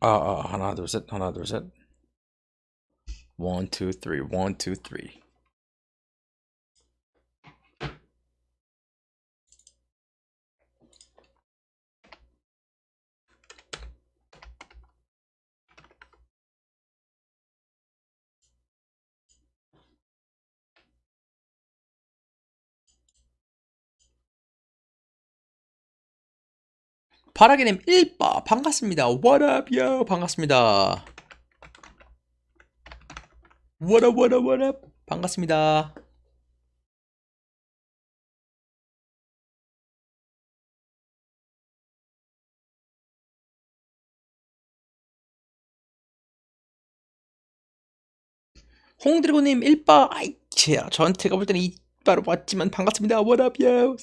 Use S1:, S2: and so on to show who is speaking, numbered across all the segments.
S1: 아, 아 하나 둘 셋 하나 둘 셋. One two three one two three. 바라기님 1바 반갑습니다. What up, yo? 반갑습니다. What up, what up, what up? 반갑습니다. 홍드래곤님 1바 아이 제야 저한테가 볼 때는 2바로 봤지만 반갑습니다. What up, yo?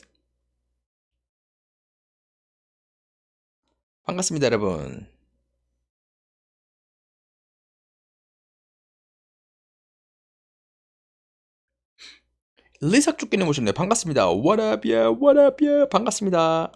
S1: 반갑습니다, 여러분. 리삭주끼님 오셨네요. 반갑습니다. What up, yeah, what up, yeah. 반갑습니다.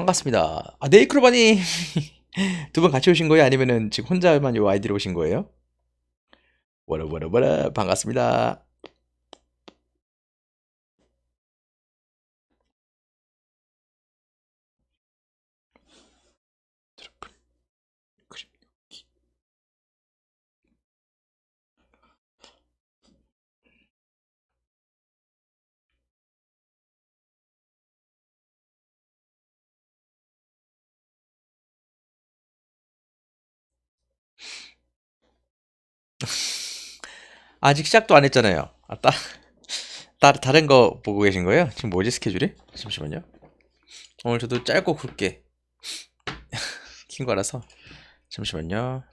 S1: 반갑습니다. 아, 네이크로바님 두 분 같이 오신 거예요? 아니면은 지금 혼자만 요 아이디로 오신 거예요? up, what up. 반갑습니다. 아직 시작도 안 했잖아요. 아, 따, 따, 다른 거 보고 계신 거예요? 지금 뭐지 스케줄이? 잠시만요. 오늘 저도 짧고 굵게 킨 거라서 잠시만요.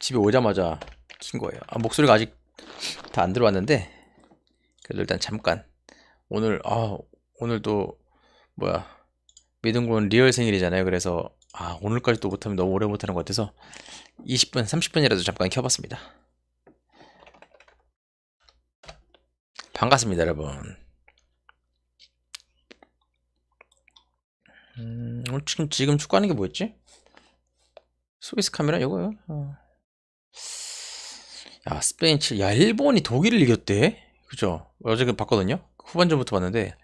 S1: 집에 오자마자 킨 거예요. 아, 목소리가 아직 다 안 들어왔는데 그래도 일단 잠깐 오늘 아 오늘도 뭐야 미등군 리얼 생일이잖아요. 그래서 아 오늘까지 또 못하면 너무 오래 못하는 것 같아서 20분 30분이라도 잠깐 켜봤습니다. 반갑습니다, 여러분. 음, 지금 지금 축구하는 게 뭐였지? 스위스 카메라 이거요. 어. 야 스페인 7, 야 일본이 독일을 이겼대. 그죠? 어제 그 봤거든요. 후반전부터 봤는데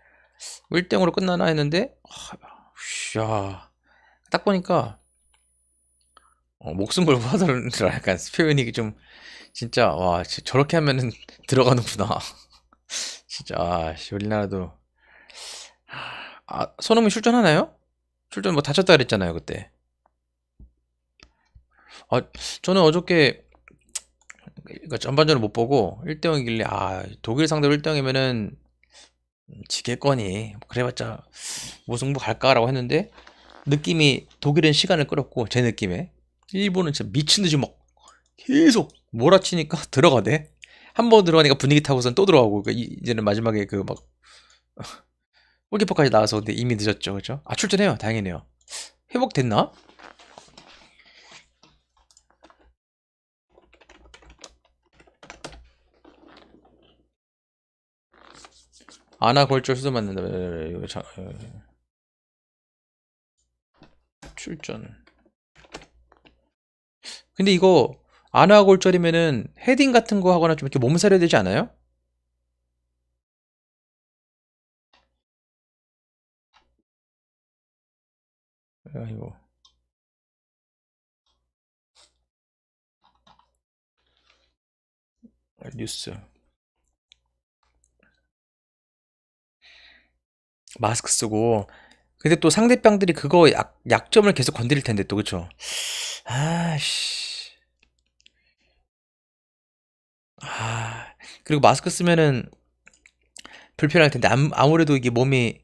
S1: 1대0으로 끝나나 했는데 아, 야, 딱 보니까 어, 목숨 걸고 하더라 약간 표현이 좀 진짜 와 지- 저렇게 하면은 들어가는구나. 진짜 아, 씨, 우리나라도 아 손흥민 출전하나요? 출전 뭐 다쳤다 그랬잖아요 그때. 아 저는 어저께 그러니까 전반전을 못 보고 1대0이길래 아 독일 상대로 1대0이면은 지겠거니 그래봤자 무승부 갈까라고 했는데 느낌이 독일은 시간을 끌었고 제 느낌에 일본은 진짜 미친 듯이 막 계속 몰아치니까 들어가대. 한 번 들어가니까 분위기 타고선 또 들어가고 그러니까 이- 이제는 마지막에 그 막 골키퍼까지 나와서 근데 이미 늦었죠, 그죠? 아 출전해요, 다행이네요. 회복됐나? 아나 골절 수도 맞는다. 출전. 근데 이거 아나 골절이면은 헤딩 같은 거 하거나 좀 이렇게 몸살해야 되지 않아요? 아이고. 뉴스. 마스크 쓰고. 근데 또 상대방들이 그거 약, 약점을 계속 건드릴 텐데 또 그쵸? 아씨. 아. 그리고 마스크 쓰면은 불편할 텐데 암, 아무래도 이게 몸이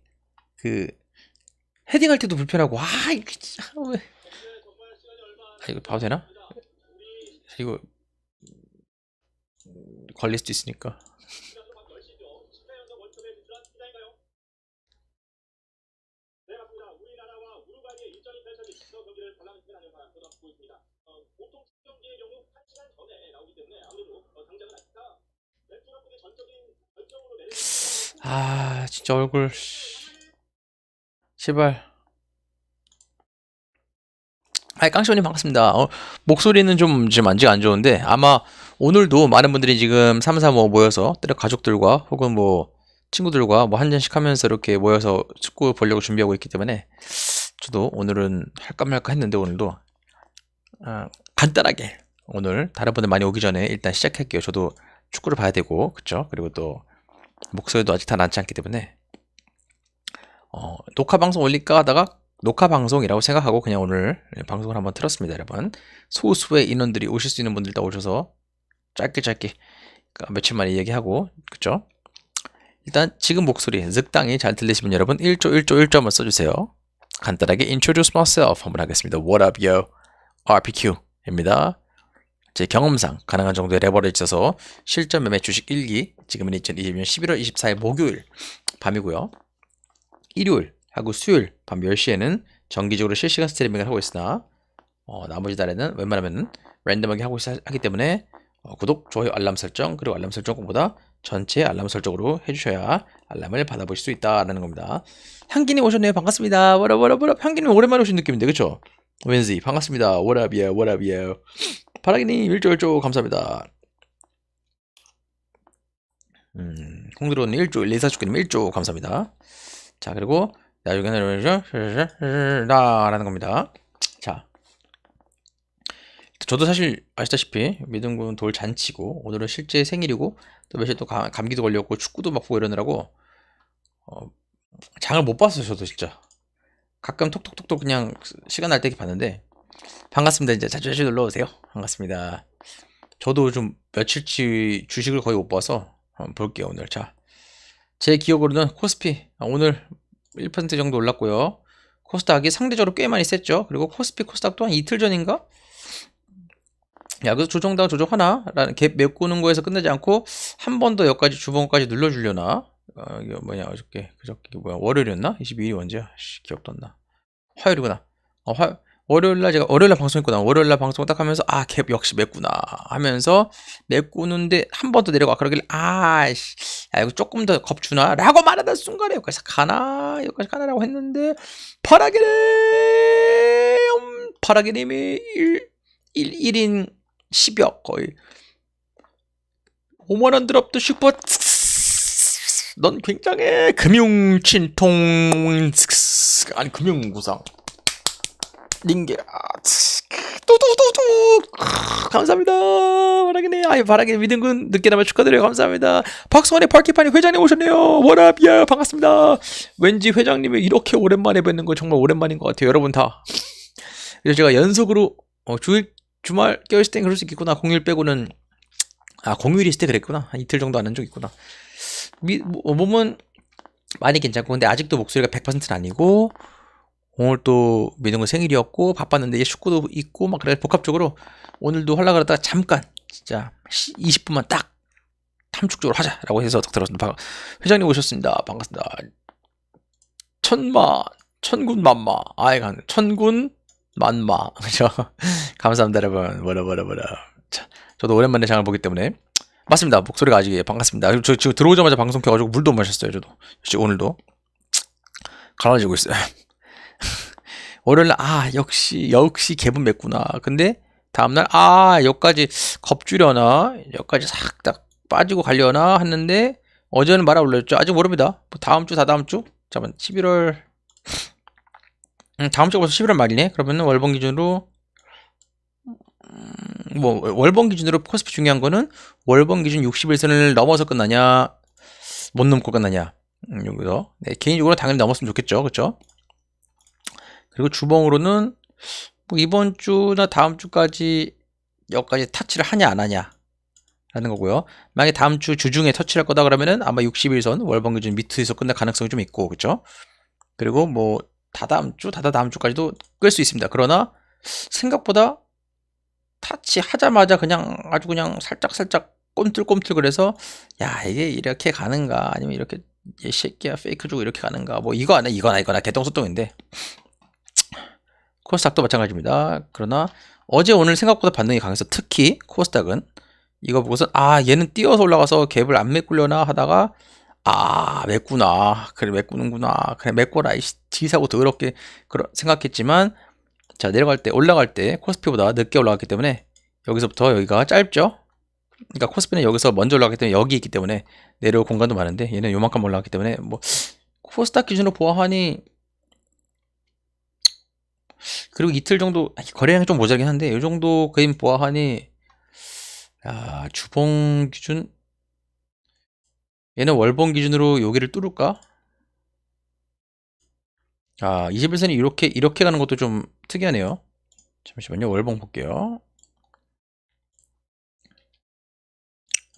S1: 그 헤딩할 때도 불편하고 아 이거 진짜 왜 아, 이거 봐도 되나? 이거 걸릴 수도 있으니까. 아, 진짜 얼굴. 씨. 제발. 아, 깡시원님 반갑습니다. 어, 목소리는 좀 지금 안지가 안 좋은데 아마 오늘도 많은 분들이 지금 3, 4, 5 모여서 때려 가족들과 혹은 뭐 친구들과 뭐 한 잔씩 하면서 이렇게 모여서 축구 보려고 준비하고 있기 때문에 저도 오늘은 할까 말까 했는데 오늘도 아, 간단하게 오늘 다른 분들 많이 오기 전에 일단 시작할게요. 저도 축구를 봐야 되고 그쵸? 그리고 또 목소리도 아직 다 낫지 않기 때문에 어, 녹화 방송 올릴까 하다가 녹화 방송이라고 생각하고 그냥 오늘 방송을 한번 틀었습니다, 여러분. 소수의 인원들이 오실 수 있는 분들 다 오셔서 짧게 짧게 그러니까 며칠 만에 얘기하고 그쵸? 일단 지금 목소리 늑당이 잘 들리시면 여러분 1조 1조 1조 한번 써주세요. 간단하게 introduce myself 한번 하겠습니다. What up yo? RPQ입니다. 제 경험상 가능한 정도의 레버리지 있어서 실전 매매 주식 일기 지금은 2020년 11월 24일 목요일 밤이고요. 일요일 하고 수요일 밤 10시에는 정기적으로 실시간 스트리밍을 하고 있으나 어, 나머지 날에는 웬만하면 랜덤하게 하고 있, 하기 때문에 어, 구독, 좋아요, 알람 설정 그리고 알람 설정 꼭보다 전체 알람 설정으로 해주셔야 알람을 받아보실 수 있다라는 겁니다. 향기님 오셨네요. 반갑습니다. 뭐라 향기님 오랜만에 오신 느낌인데 그쵸? 웬지 반갑습니다. Yeah. 바라기님 일조 일조 감사합니다. 음, 홍드로님 일조 리사주님 일조 감사합니다. 자 그리고 나중에는 나라는 겁니다. 자, 저도 사실 아시다시피 미등군 돌 잔치고 오늘은 실제 생일이고 또 며칠 또 가- 감기도 걸렸고 축구도 막 보고 이러느라고 어, 장을 못 봤어요. 저도 진짜 가끔 톡톡톡톡 그냥 시간 날 때 봤는데 반갑습니다. 이제 자주 자주 놀러 오세요. 반갑습니다. 저도 좀 며칠치 주식을 거의 못 봐서 한번 볼게요 오늘. 자, 제 기억으로는 코스피 아, 오늘 1% 정도 올랐고요. 코스닥이 상대적으로 꽤 많이 셌죠. 그리고 코스피 코스닥도 한 이틀 전인가? 야, 그래서 조정당 조정 하나? 라는 갭 메꾸는 거에서 끝나지 않고 한 번 더 여기까지 주봉까지 눌러주려나? 어, 이게 뭐냐, 어저께, 그저께, 뭐야, 월요일이었나? 22일이 언제야? 씨, 기억도 안 나. 화요일이구나. 어, 화, 월요일날 제가 월요일날 방송 했구나. 월요일날 방송 딱 하면서 아, 갭 역시 맺구나 하면서 메꾸는데 한 번 더 내려가. 그러길래 아씨, 야 이거 조금 더 겁주나? 라고 말하던 순간에 여기까지 가나? 여기까지 가나라고 했는데 파라게님 파라게님이 1, 1, 1인 10여 거의 5만원 드랍도 슈퍼 넌 굉장해 금융친통 아니 금융구상 링게 뚜두두두. 감사합니다. 바라기네. 아이 바라기 믿음군 늦게나마 축하드려요. 감사합니다. 박수원의 파키파니 회장님 오셨네요. 워랍이야 반갑습니다. 왠지 회장님이 이렇게 오랜만에 뵙는 거 정말 오랜만인 것 같아요. 여러분 다. 그래서 제가 연속으로 어, 주일 주말 깨어있을 땐 그럴 수 있겠구나. 공휴일 빼고는 아 공휴일 있을 때 그랬구나. 한 이틀 정도 안 한 적 있구나. 미, 뭐, 몸은 많이 괜찮고 근데 아직도 목소리가 100%는 아니고 오늘 또 믿음군 생일이었고 바빴는데 이제 축구도 있고 막 그래 복합적으로 오늘도 하려고 그러다가 잠깐 진짜 20분만 딱 탐축적으로 하자라고 해서 딱 들었습니다. 방- 회장님 오셨습니다. 반갑습니다. 천마 천군 만마. 아이가 천군 만마. 그죠? 감사합니다 여러분. 뭐라 뭐라 뭐라. 자, 저도 오랜만에 장을 보기 때문에. 맞습니다. 목소리가 아직 예, 반갑습니다. 저 지금 들어오자마자 방송 켜가지고 물도 못 마셨어요 저도. 역시 오늘도 갈라지고 있어요 월요일날 아 역시 역시 개분 맺구나. 근데 다음날 아 여기까지 겁주려나? 여기까지 싹 딱 빠지고 가려나? 했는데 어제는 말아 올렸죠. 아직 모릅니다. 뭐 다음 주 다다음 주? 잠깐 11월. 음, 다음 주가 벌써 11월 말이네. 그러면은 월봉 기준으로 음, 뭐 월봉 기준으로 코스피 중요한 거는 월봉 기준 60일선을 넘어서 끝나냐 못 넘고 끝나냐. 음, 여기서. 네, 개인적으로 당연히 넘었으면 좋겠죠. 그렇죠 그리고 주봉으로는 뭐 이번 주나 다음 주까지 여기까지 터치를 하냐 안 하냐 라는 거고요. 만약에 다음 주 주중에 터치할 거다 그러면은 아마 60일선 월봉 기준 밑에서 끝날 가능성이 좀 있고 그렇죠? 그리고 뭐 다다음 주 다다다음 주까지도 끌 수 있습니다. 그러나 생각보다 타치 하자마자 그냥 아주 그냥 살짝 살짝 꼼틀꼼틀 그래서 야 이게 이렇게 가는가 아니면 이렇게 이 새끼야 페이크 주고 이렇게 가는가 뭐 이거 아니야 이거나 이거나 개똥소똥인데 코스닥도 마찬가지입니다. 그러나 어제 오늘 생각보다 반등이 강해서 특히 코스닥은 이거 보고서 아 얘는 뛰어서 올라가서 갭을 안 메꾸려나 하다가 아 메꾸나. 그래 메꾸는구나. 그래 메꿔라. 이 지사고 더럽게 그러, 생각했지만 자 내려갈 때 올라갈 때 코스피보다 늦게 올라갔기 때문에 여기서부터 여기가 짧죠? 그러니까 코스피는 여기서 먼저 올라갔기 때문에 여기 있기 때문에 내려올 공간도 많은데 얘는 요만큼 올라갔기 때문에 뭐 코스닥 기준으로 보아하니 그리고 이틀 정도 아, 거래량이 좀 모자라긴 한데 이 정도 그림 보아하니 야 주봉 기준? 얘는 월봉 기준으로 여기를 뚫을까? 아 21선이 이렇게 이렇게 가는 것도 좀 특이하네요. 잠시만요. 월봉 볼게요.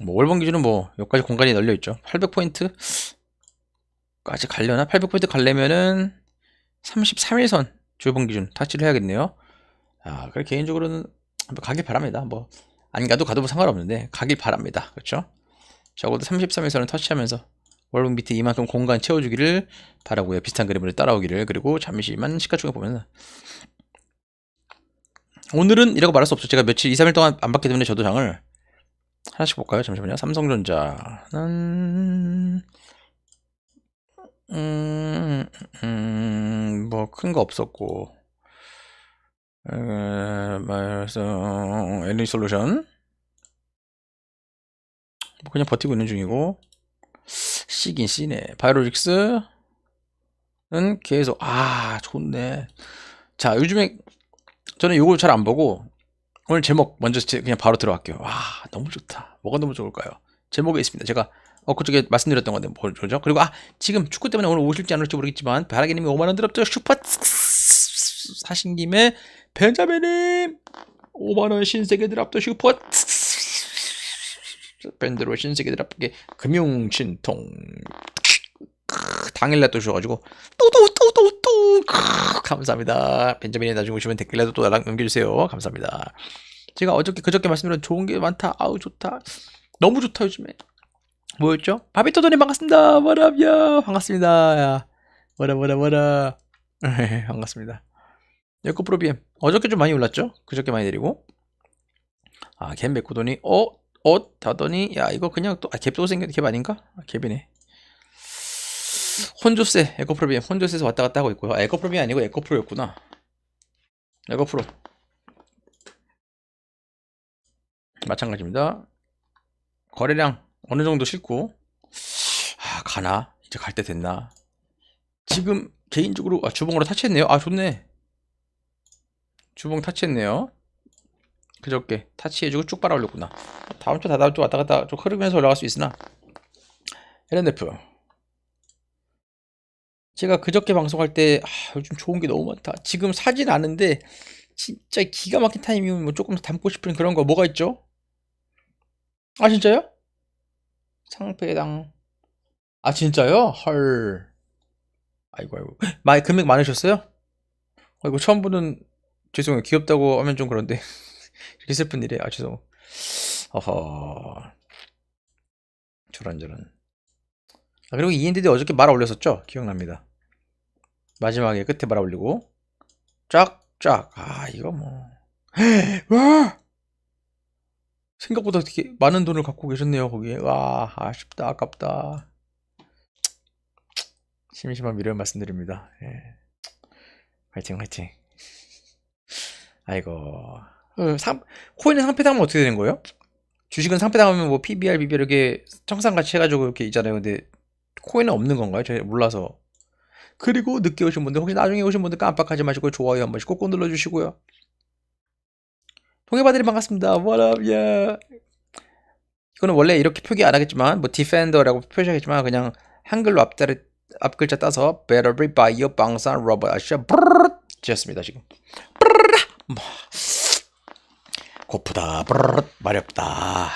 S1: 뭐 월봉 기준은 뭐 여기까지 공간이 널려 있죠. 800포인트? 까지 가려나? 800포인트 가려면은 33일선 주봉 기준 타치를 해야겠네요. 아 그래 개인적으로는 가길 바랍니다. 뭐 안 가도 가도 뭐 상관없는데 가길 바랍니다. 그렇죠? 적어도 33에서는 터치하면서 월봉 밑에 이만큼 공간 채워주기를 바라고요. 비슷한 그림을 따라오기를. 그리고 잠시만 시가총액 보면 오늘은 이라고 말할 수 없죠. 제가 며칠 2, 3일 동안 안 봤기 때문에 저도 장을 하나씩 볼까요? 잠시만요. 삼성전자는 음, 음, 뭐, 큰 거 없었고, 에, 말해서, 에너지솔루션, 뭐 그냥 버티고 있는 중이고, C긴 C네. 바이오로직스는 계속, 아, 좋네. 자, 요즘에, 저는 요걸 잘 안 보고, 오늘 제목 먼저 제- 그냥 바로 들어갈게요. 와, 너무 좋다. 뭐가 너무 좋을까요? 제목에 있습니다. 제가 어 그쪽에 말씀드렸던 건데 뭐죠? 그리고 아 지금 축구 때문에 오늘 오실지 안 올지 모르겠지만 바라기님이 5만 원 들었죠? 슈퍼 사신 김에 벤자민님 5만 원 신세계 드랍도 슈퍼 밴드로 신세계 드랍게 금융 신통 당일날 또 주셔가지고 또또또또또 감사합니다. 벤자민이 나중에 오시면 댓글라도 또 연락 남겨주세요. 감사합니다. 제가 어저께 그저께 말씀드린 좋은 게 많다. 아우 좋다. 너무 좋다 요즘에. 뭐였죠? 바비토돈님 반갑습니다. 뭐라비야 반갑습니다. 야. 뭐라 뭐라 뭐라. 반갑습니다. 에코 프로비엠 어저께 좀 많이 올랐죠? 그저께 많이 내리고. 아, 갭 메꾸더니 어? 어? 하더니 야 이거 그냥 또 아, 갭도 생긴 갭 아닌가? 아, 갭이네. 혼조세 에코 프로비엠 혼조세에서 왔다 갔다 하고 있고요. 아, 에코 프로비엠 아니고 에코 프로였구나. 에코 프로 마찬가지입니다. 거래량 어느 정도 싣고 아 가나? 이제 갈 때 됐나? 지금 개인적으로 아 주봉으로 타치했네요. 아 좋네. 주봉 타치했네요. 그저께 타치해주고 쭉 빨아 올렸구나. 다음 주 다다음 주 왔다 갔다 좀 흐르면서 올라갈 수 있으나. LNF. 제가 그저께 방송할 때 아, 요즘 좋은 게 너무 많다. 지금 사진 아는데 진짜 기가 막힌 타이밍이면 뭐 조금 더 담고 싶은 그런 거 뭐가 있죠? 아 진짜요? 상패당. 아 진짜요? 헐. 아이고 아이고. 많이 금액 많으셨어요? 아이고 처음 보는 죄송해요. 귀엽다고 하면 좀 그런데. 이렇게 슬픈 일이에요 아 죄송. 어허. 저런 저런. 아, 그리고 ENDD 어저께 말아 올렸었죠? 기억납니다. 마지막에 끝에 말아 올리고. 쫙 쫙. 아 이거 뭐 와 생각보다 되게 많은 돈을 갖고 계셨네요 거기에. 와 아쉽다 아깝다. 심심한 미련 말씀드립니다. 예. 화이팅 화이팅. 아이고. 어, 상, 코인은 상패당하면 어떻게 되는 거예요? 주식은 상패당하면 뭐 PBR, BBR 이렇게 청산같이 해가지고 이렇게 있잖아요. 근데 코인은 없는 건가요? 제가 몰라서. 그리고 늦게 오신 분들 혹시 나중에 오신 분들 깜빡하지 마시고 좋아요 한 번씩 꼭꼭 눌러주시고요 동해바들이 반갑습니다. What up, yeah. 이거는 원래 이렇게 표기 안 하겠지만 뭐 디펜더라고 표시하겠지만 그냥 한글로 앞자리 앞 글자 따서 Better be by your 방산 로봇 아시죠? 쥐었습니다 지금. 뭐. 고프다. 마렵다.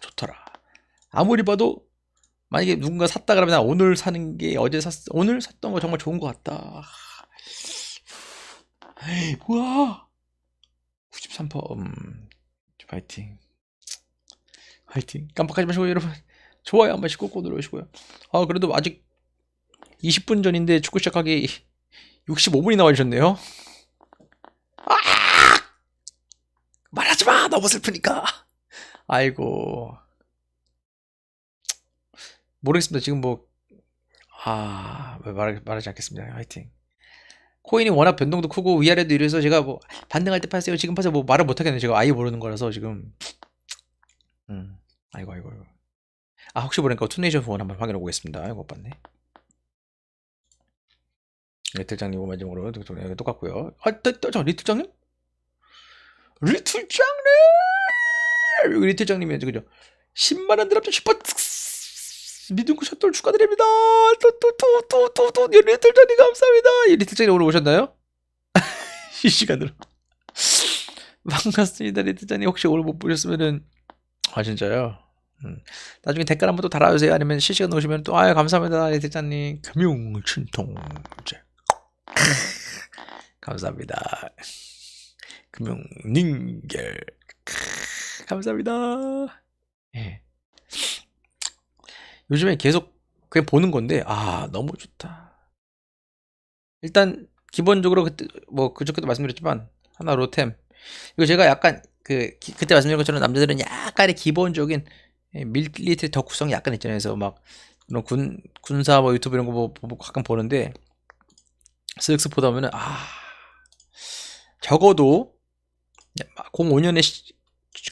S1: 좋더라. 아무리 봐도 만약에 누군가 샀다 그러면 나 오늘 사는 게 어제 샀 오늘 샀던 거 정말 좋은 것 같다. 우와. 93% 음, 파이팅. 화이팅. 깜빡하지 마시고 여러분. 좋아요 한 번씩 꾹꾹 눌러주시고요. 아 그래도 아직 20분 전인데 축구 시작하기 65분이 나와주셨네요. 아! 말하지 마. 너무 슬프니까. 아이고. 모르겠습니다. 지금 뭐, 아, 말, 말하지 않겠습니다. 화이팅. 코인이 워낙 변동도 크고 위아래도 이래서 제가 뭐, 반등할 때 파세요. 지금 파세요. 뭐 말을 못 하겠네요. 제가 아예 모르는 거라서 지금. 음, 아이고, 아이고, 아이고. 아, 혹시 모르니까 투네이션 후원 한번 확인해 보겠습니다. 못 봤네. 리틀장님 마지막으로 똑같고요. 아, 또, 또, 저 리틀장님? 리틀장님! 리틀장님이 그죠? 10만 원 드랍죠 슈퍼 미dun구 샷돌 축하드립니다. 또 또 또 또 또또 리틀장님 감사합니다. 이 리틀장님 오늘 오셨나요? 실시간으로. 반갑습니다, 리틀장님. 혹시 오늘 못 보셨으면은 아 진짜요? 음. 나중에 댓글 한번 또 달아주세요. 아니면 실시간 오시면 또 아유 감사합니다, 리틀장님. 금융 춘통제. 감사합니다. 금융닝결. 감사합니다. 예. 요즘에 계속 그냥 보는 건데, 아, 너무 좋다. 일단, 기본적으로 그때, 뭐, 그저께도 말씀드렸지만, 하나 로템. 이거 제가 약간, 그, 기- 그때 말씀드린 것처럼 남자들은 약간의 기본적인 예, 밀리터리 덕후성이 약간 있잖아요. 그래서 막, 그런 군, 군사 뭐 유튜브 이런 거 뭐, 뭐 가끔 보는데, 쓱쓱 보다 보면은, 아, 적어도, 05년에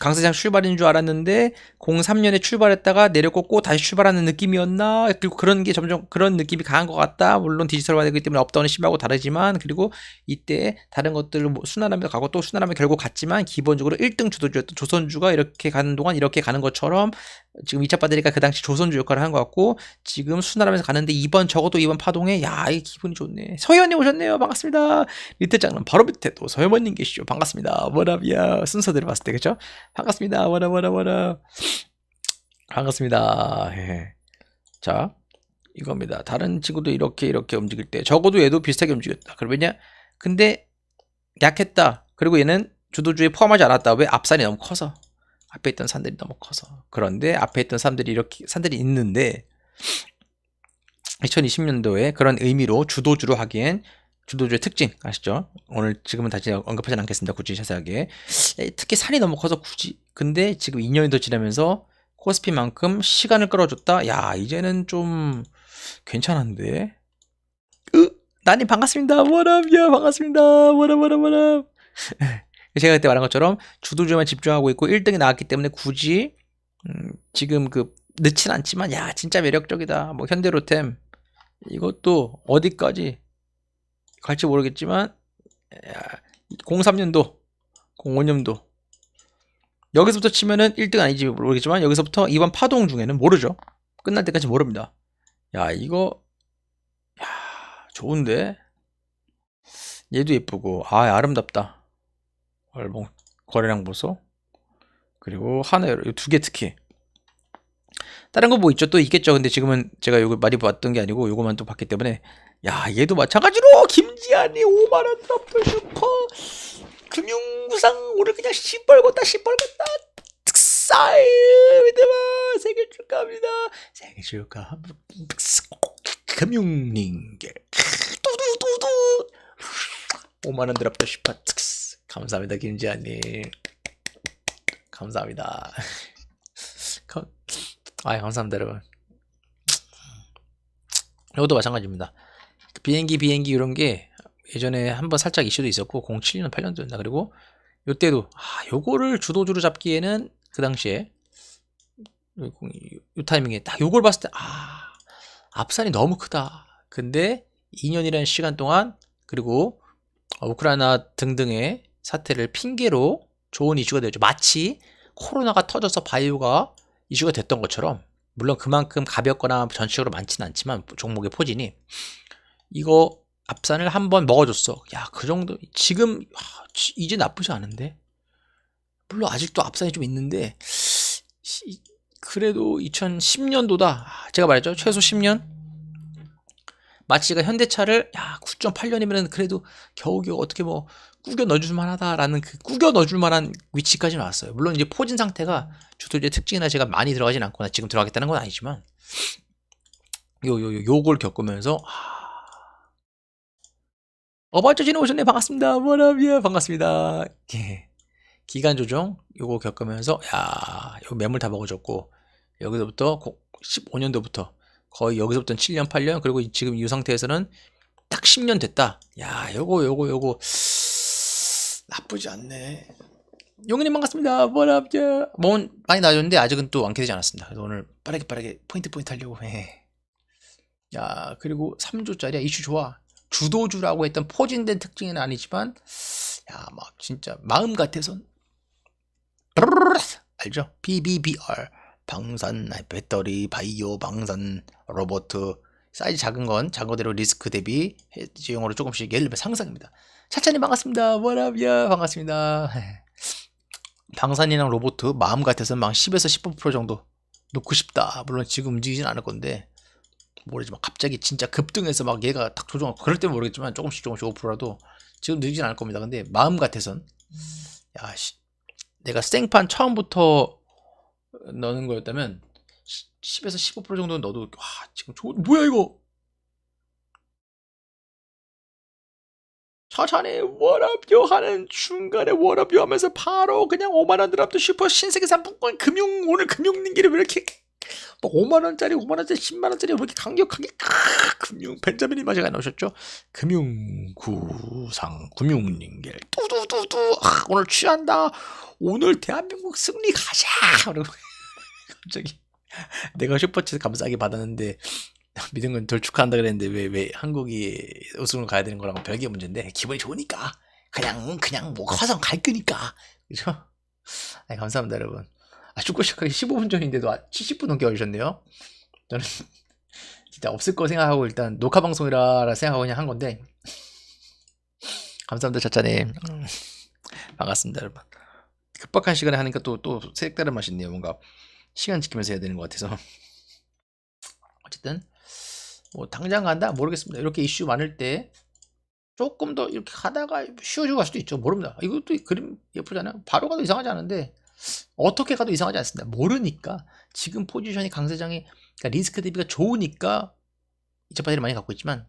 S1: 강세장 출발인 줄 알았는데 03년에 출발했다가 내려꽂고 다시 출발하는 느낌이었나? 그리고 그런 게 점점 그런 느낌이 강한 것 같다. 물론 디지털화되기 때문에 업다운은 심하고 다르지만 그리고 이때 다른 것들을 뭐 순환하면서 가고 또 순환하면 결국 갔지만 기본적으로 1등 주도주였던 조선주가 이렇게 가는 동안 이렇게 가는 것처럼 지금 2차 빠드니까 그 당시 조선주 역할을 한 것 같고 지금 순환하면서 가는데 이번 적어도 이번 파동에 야이 기분이 좋네 서현님 오셨네요 반갑습니다 리트 장난 바로 밑에 또 서현님 계시죠 반갑습니다 워랍이야 순서대로 봤을 때 그쵸 반갑습니다. 와라 와라 와라. 반갑습니다. 예. 자, 이겁니다. 다른 친구도 이렇게 이렇게 움직일 때 적어도 얘도 비슷하게 움직였다. 그러면요. 근데 약했다. 그리고 얘는 주도주에 포함하지 않았다. 왜? 앞산이 너무 커서. 앞에 있던 산들이 너무 커서. 그런데 앞에 있던 산들이 이렇게 산들이 있는데 2020년도에 그런 의미로 주도주로 하기엔 주도주의 특징 아시죠? 오늘 지금은 다시 언급하진 않겠습니다. 굳이 자세하게. 에, 특히 산이 너무 커서 굳이. 근데 지금 2년이 더 지나면서 코스피만큼 시간을 끌어줬다. 야 이제는 좀 괜찮은데. 으 나님 반갑습니다. 워랍야 반갑습니다. 워랍 워랍 워랍. 제가 그때 말한 것처럼 주도주만 집중하고 있고 1등이 나왔기 때문에 굳이 음, 지금 그 늦진 않지만 야 진짜 매력적이다. 뭐 현대로템. 이것도 어디까지 갈지 모르겠지만 03년도 05년도. 여기서부터 치면은 1등 아니지 모르겠지만 여기서부터 이번 파동 중에는 모르죠. 끝날 때까지 모릅니다. 야 이거 야 좋은데? 얘도 예쁘고 아 아름답다 얼봉 거래량 보소. 그리고 하나 두개 특히. 다른 거 뭐 있죠? 또 있겠죠. 근데 지금은 제가 요거 많이 봤던 게 아니고 요거만 또 봤기 때문에. 야 얘도 마찬가지로 김지한이 5만원 드랍도 슈퍼. 금융구상 오늘 그냥 시뻘겋다 시뻘겋다. 특사이 믿음아 생일 축하합니다. 생일 축하합니다 금융링겔. 두두두두. 5만원 드랍도 슈퍼 감사합니다 김지한님. 감사합니다. 아 감사합니다 여러분. 이것도 마찬가지입니다. 비행기 비행기 이런 게 예전에 한번 살짝 이슈도 있었고 07년 8년도였나? 그리고 요때도 아 요거를 주도주로 잡기에는 그 당시에 요, 요 타이밍에 딱 요걸 봤을 때 아 앞산이 너무 크다. 근데 2년이라는 시간 동안 그리고 우크라이나 등등의 사태를 핑계로 좋은 이슈가 되죠 마치 코로나가 터져서 바이오가 이슈가 됐던 것처럼 물론 그만큼 가볍거나 전체적으로 많지는 않지만 종목의 포진이 이거 앞산을 한번 먹어줬어. 야, 그 정도 지금 하, 이제 나쁘지 않은데. 물론 아직도 앞산이 좀 있는데 시, 그래도 2010년도다. 제가 말했죠. 최소 10년. 마치가 현대차를 야 9.8년이면 그래도 겨우겨우 어떻게 뭐 꾸겨 넣어줄 만하다라는 그 꾸겨 넣어줄 만한 위치까지 나왔어요. 물론 이제 포진 상태가 주도주의 특징이나 제가 많이 들어가진 않거나 지금 들어가겠다는 건 아니지만 요 요 요 요 걸 겪으면서 아... 어바쩌진 오셨네 반갑습니다. 뭐라비야 반갑습니다. 예. 기간 조정 요거 겪으면서 야, 요 매물 다 먹어줬고 여기서부터 15년도부터 거의 여기서부터는 7년, 8년 그리고 지금 이 상태에서는 딱 10년 됐다. 야, 요거 요거 요거 나쁘지 않네. 용인님 반갑습니다. 뭐랍죠? 뭐 많이 나아졌는데 아직은 또 완쾌되지 않았습니다. 그래서 오늘 빠르게 빠르게 포인트 포인트 하려고 해. 야, 그리고 3조짜리야. 이슈 좋아. 주도주라고 했던 포진된 특징은 아니지만 야, 막 진짜 마음 같아선 알죠? BBBR 방산, 배터리, 바이오, 방산, 로봇 사이즈 작은 건 작은 거대로 리스크 대비 해지용으로 조금씩 예를 들면 상승입니다. 차차님 반갑습니다. 뭐라비야 반갑습니다. 방산이랑 로봇 마음 같아서는 막 10에서 15% 정도 놓고 싶다. 물론 지금 움직이진 않을 건데 모르지만 갑자기 진짜 급등해서 막 얘가 딱 조정하고 그럴 때는 모르겠지만 조금씩 조금씩 5%라도 지금 늦진 않을 겁니다. 근데 마음 같아선 야 씨, 내가 생판 처음부터 넣는 거였다면 10에서 15% 정도는 넣어도 와 지금 좋은 뭐야 이거? 천천히 워업요 하는 중간에 워업요 하면서 바로 그냥 5만원 드랍도 슈퍼 신세계 상품권 금융 오늘 금융링기를 왜 이렇게 또 5만원짜리 5만원짜리 10만원짜리 왜 이렇게 강력하게 크, 금융 벤자민이 마저가 나오셨죠? 금융구상 금융링겔. 뚜두두두. 아, 오늘 취한다. 오늘 대한민국 승리 가자. 갑자기 내가 슈퍼챗 감사하게 받았는데 믿은 건 덜 축하한다 그랬는데 왜 왜 한국이 우승을 가야 되는 거랑 별개 문제인데 기분이 좋으니까 그냥 그냥 뭐 화성 갈 거니까 그죠? 아니, 감사합니다 여러분. 아 축구 시작하기 15분 전인데도 70분 넘게 걸리셨네요. 저는 진짜 없을 거 생각하고 일단 녹화 방송이라 생각하고 그냥 한 건데 감사합니다 차차님 음, 반갑습니다 여러분. 급박한 시간에 하니까 또 또 색다른 맛이 있네요 뭔가 시간 지키면서 해야 되는 것 같아서. 어쨌든 뭐 당장 간다? 모르겠습니다. 이렇게 이슈 많을 때 조금 더 이렇게 가다가 쉬어주고 갈 수도 있죠. 모릅니다. 이것도 그림 예쁘잖아요. 바로 가도 이상하지 않은데 어떻게 가도 이상하지 않습니다. 모르니까. 지금 포지션이 강세장이 그러니까 리스크 대비가 좋으니까 이차파들이 많이 갖고 있지만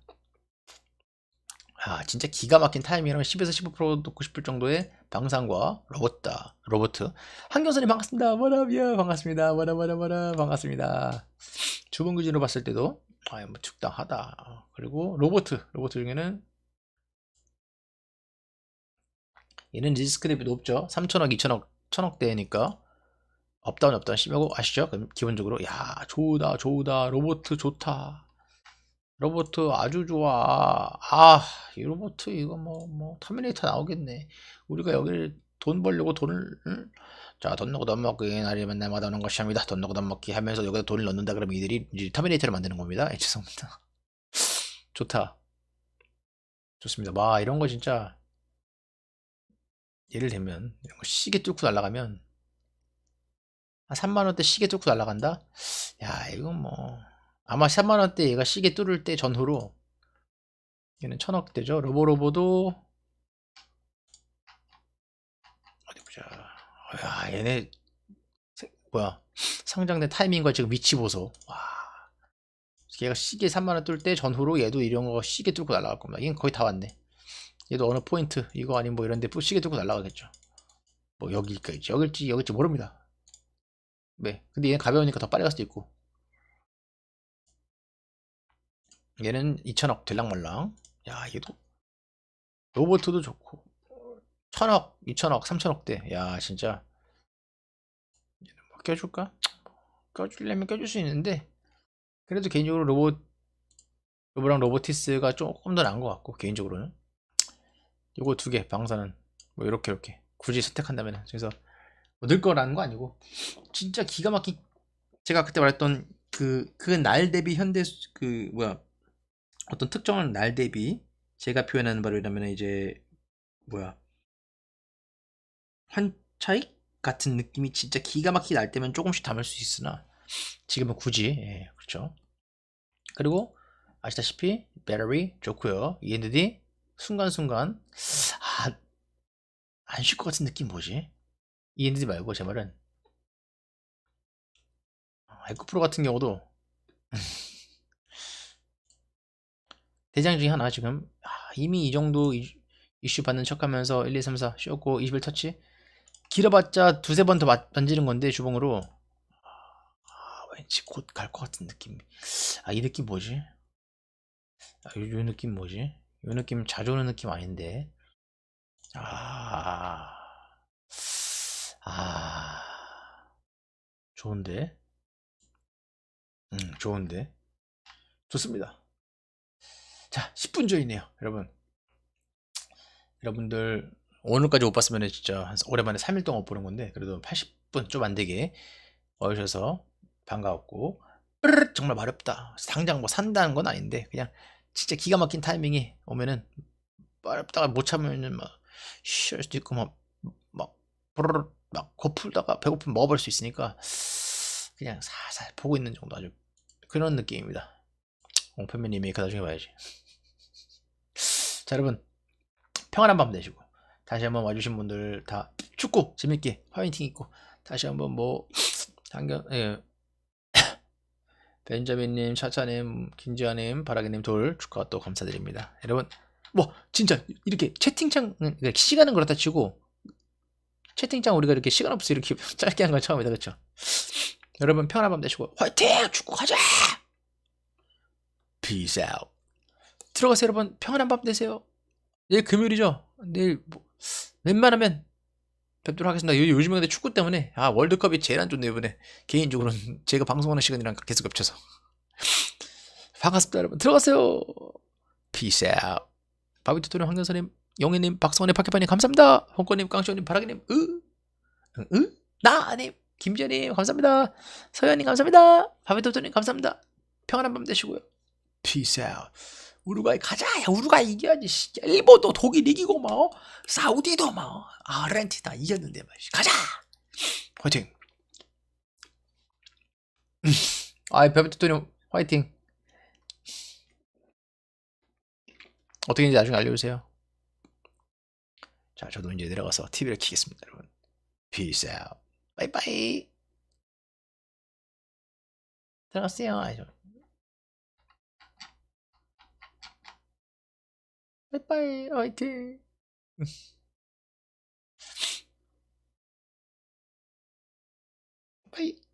S1: 아 진짜 기가 막힌 타이밍이라면 10에서 15% 놓고 싶을 정도의 방산과 로봇다 로보트 한경선님 반갑습니다. 뭐라비야 반갑습니다. 뭐라 뭐라 뭐라 반갑습니다. 주번 기준으로 봤을 때도 아 뭐 적당하다. 그리고 로보트 로보트 중에는 얘는 리스크 대비 높죠. 3천억 2천억 천억대니까 업다운 업다운 심하고 아시죠? 그럼 기본적으로 야 좋다 좋다. 로보트 좋다 로보트 아주 좋아. 아, 이 로보트 이거 뭐, 뭐, 터미네이터 나오겠네. 우리가 여기를 돈 벌려고 돈을, 응? 자, 돈 넣고 돈 먹기, 날이 맨날 마다 오는 것이 합니다. 돈 넣고 돈 먹기 하면서 여기다 돈을 넣는다 그러면 이들이 이제 터미네이터를 만드는 겁니다. 예, 죄송합니다. 좋다. 좋습니다. 와, 이런 거 진짜, 예를 들면, 이런 거 시계 뚫고 날아가면, 한 3만원대 시계 뚫고 날아간다? 야, 이건 뭐, 아마 3만원대 얘가 시계 뚫을 때 전후로 얘는 천억대죠. 로보로보도 어디 보자. 야 얘네 뭐야. 상장된 타이밍과 지금 위치 보소. 와. 얘가 시계 3만원 뚫을 때 전후로 얘도 이런 거 시계 뚫고 날아갈 겁니다. 얘는 거의 다 왔네. 얘도 어느 포인트 이거 아니면 뭐 이런데 시계 뚫고 날아가겠죠. 뭐 여기일지 여길지 여길지 모릅니다. 네. 근데 얘는 가벼우니까 더 빨리 갈 수도 있고 얘는 2천억 들랑말랑. 야 얘도 로보트도 좋고. 천억 2천억 3천억대. 야 진짜. 얘는 뭐 껴줄까? 껴주려면 껴줄 수 있는데. 그래도 개인적으로 로봇 로보랑 로보티스가 조금 더 나은 것 같고 개인적으로는. 요거 두 개 방사는 뭐 이렇게 이렇게. 굳이 선택한다면 그래서 뭐 늘 거라는 거 아니고. 진짜 기가 막힌 제가 그때 말했던 그 그 날 대비 현대 그 뭐야 어떤 특정한 날 대비 제가 표현하는 바로 이라면 이제 뭐야 한 차익 같은 느낌이 진짜 기가 막히게 날 때면 조금씩 담을 수 있으나 지금은 굳이 예, 그렇죠. 그리고 아시다시피 battery 좋고요. END 순간순간 아, 안 쉴 것 같은 느낌 뭐지? END 말고 제 말은 에코 프로 같은 경우도 대장 중에 하나 지금 아, 이미 이 정도 이- 이슈 받는 척하면서 1, 2, 3, 4 쉬었고 21 터치 길어봤자 두세 번더 만지는 건데 주봉으로 아, 왠지 곧 갈 것 같은 느낌 아 이 느낌 뭐지? 아, 요, 요 느낌 뭐지? 요 느낌 자주 오는 느낌 아닌데 아, 아, 좋은데? 음, 좋은데? 좋습니다. 자, 10분 전이네요, 여러분. 여러분들, 오늘까지 못 봤으면 진짜 한 오랜만에 3일 동안 못 보는 건데, 그래도 80분 좀 안 되게 와주셔서 반가웠고, 으르륵 정말 마렵다. 당장 뭐 산다는 건 아닌데, 그냥 진짜 기가 막힌 타이밍이 오면은, 마렵다가 못 참으면 막, 쉬할 수도 있고, 막, 막, 부르르 막, 고풀다가 배고프면 먹어버릴 수 있으니까, 그냥 살살 보고 있는 정도 아주 그런 느낌입니다. 옹편맨 리메이크 나중에 봐야지. 자, 여러분. 평안한 밤 되시고. 다시 한번 와주신 분들 다 축구 재밌게 화이팅 있고. 다시 한번 뭐, 당겨, 예. 벤자민님, 차차님, 김지아님, 바라기님 돌 축하 또 감사드립니다. 여러분, 뭐, 진짜 이렇게 채팅창, 그러니까 시간은 그렇다 치고, 채팅창 우리가 이렇게 시간 없이 이렇게 짧게 한 건 처음이다, 그쵸? 여러분 평안한 밤 되시고 화이팅! 축구 가자! Peace out. 들어가세요 여러분 평안한 밤 되세요. 내일 금요일이죠. 내일 뭐, 웬만하면 뵙도록 하겠습니다. 요, 요즘에 근데 축구 때문에 아 월드컵이 제일 안 좋네요 이번에 개인적으로는 제가 방송하는 시간이랑 계속 겹쳐서 반갑습니다 여러분 들어가세요. Peace out. 바비토토님 황경선님 영희님 박성원님 박혜파님 감사합니다. 홍권님 깡쇼님 바라기님 으 응, 으 나님 김지현님 감사합니다. 서현님 감사합니다. 바비토토님 감사합니다. 평안한 밤 되시고요. Peace out. 우루과이 가자. 야, 우루과이 이겨야지. 일본도 독일 이기고 뭐 사우디도 뭐 아르헨티나 이겼는데 뭐 씨. 가자. 화이팅. 음. 아이 바비토토님 화이팅. 어떻게 인지 나중에 알려주세요. 자, 저도 이제 내려가서 TV를 켜겠습니다, 여러분. Peace out. 바이바이. 아이 죠. 바이바이. 화이팅. 바이.